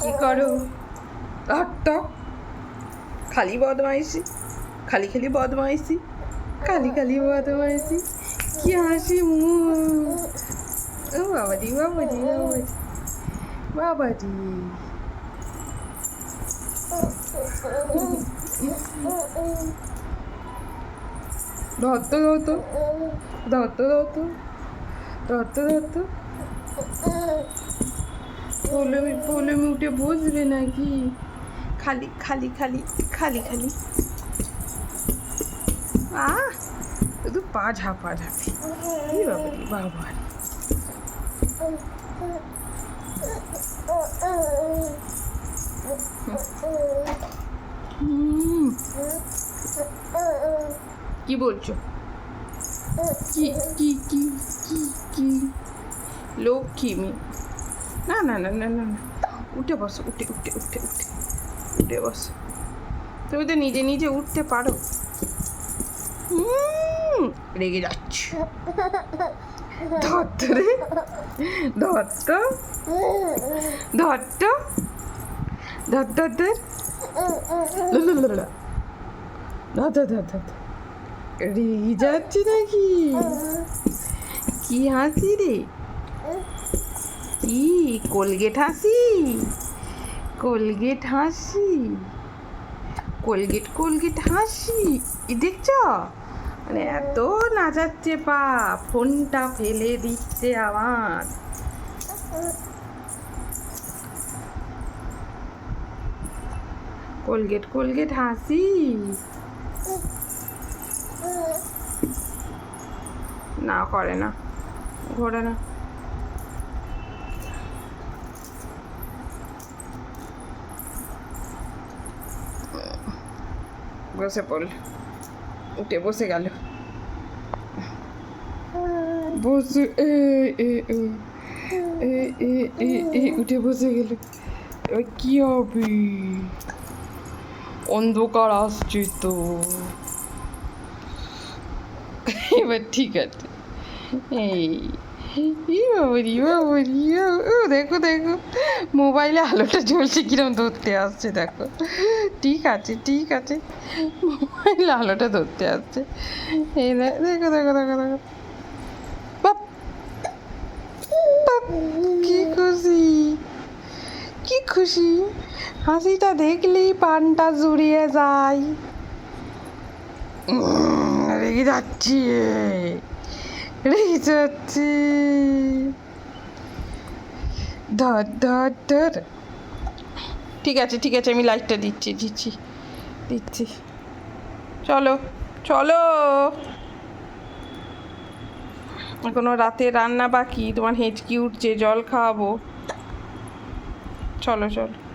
কি করো? একটা খালি বদমাইশি। খালি খালি বদমাইশি। খালি খালি বদমাইশি। কি হাসি মুখ। ও বাবাজি বাবাজি বাবাজি। বাবাজি। ধরতো ধরতো ধরতো ধরতো ধরতো ধরতো বলে বলে উঠে বসবে নাকি? খালি খালি খালি খালি খালি। আহ, শুধু পা ঝাপা ঝাপি বাবা? বাবা কি বলছো? কি কি কি কি কি? লক্ষ্মী মেয়ে। না না না না না উঠে বসো, উঠে উঠে উঠে উঠে উঠে বসো। তুমি তো নিজে নিজে উঠতে পারো। রেগে যাচ্ছ। ধরতো রে। ধরতো। ধরতো। ধর ধর। ধর ধর ধর ধর ধর। রেগে যাচ্ছি নাকি? কি হাসি রে। কি কোলগেট হাসি কোলগেট হাসি, কোলগেট কোলগেট হাসি। ই দেখছ? মানে এত নাচাচ্ছে পা ফোনটা ফেলে দিচ্ছে আমার কোলগেট কোলগেট হাসি। না, করে না। ঘোরে না। বসে পড়ল উঠে বসে গেল বসে উঠে বসে গেল এবার কি হবে অন্ধকার আসছে তো এবার ঠিক আছে এই দেখো দেখো। মোবাইলে আলোটা জ্বলছে, কিরম ধরতে আসছে, দেখো। ঠিক আছে ঠিক আছে। মোবাইলে আলোটা ধরতে আসছে। এই দেখো দেখো দেখো দেখো। কি খুশি। কি খুশি। হাসিটা দেখলেই পানটা জুড়িয়ে যায়। রেগে যাচ্ছি যাচ্ছি ধর ধর ধর ঠিক আছে ঠিক আছে, আমি লাইটটা দিচ্ছি দিচ্ছি দিচ্ছি। চলো চলো। এখনও রাতে রান্না বাকি, তোমার হেঁচকি উঠছে জল খাওয়াবো। চলো চলো।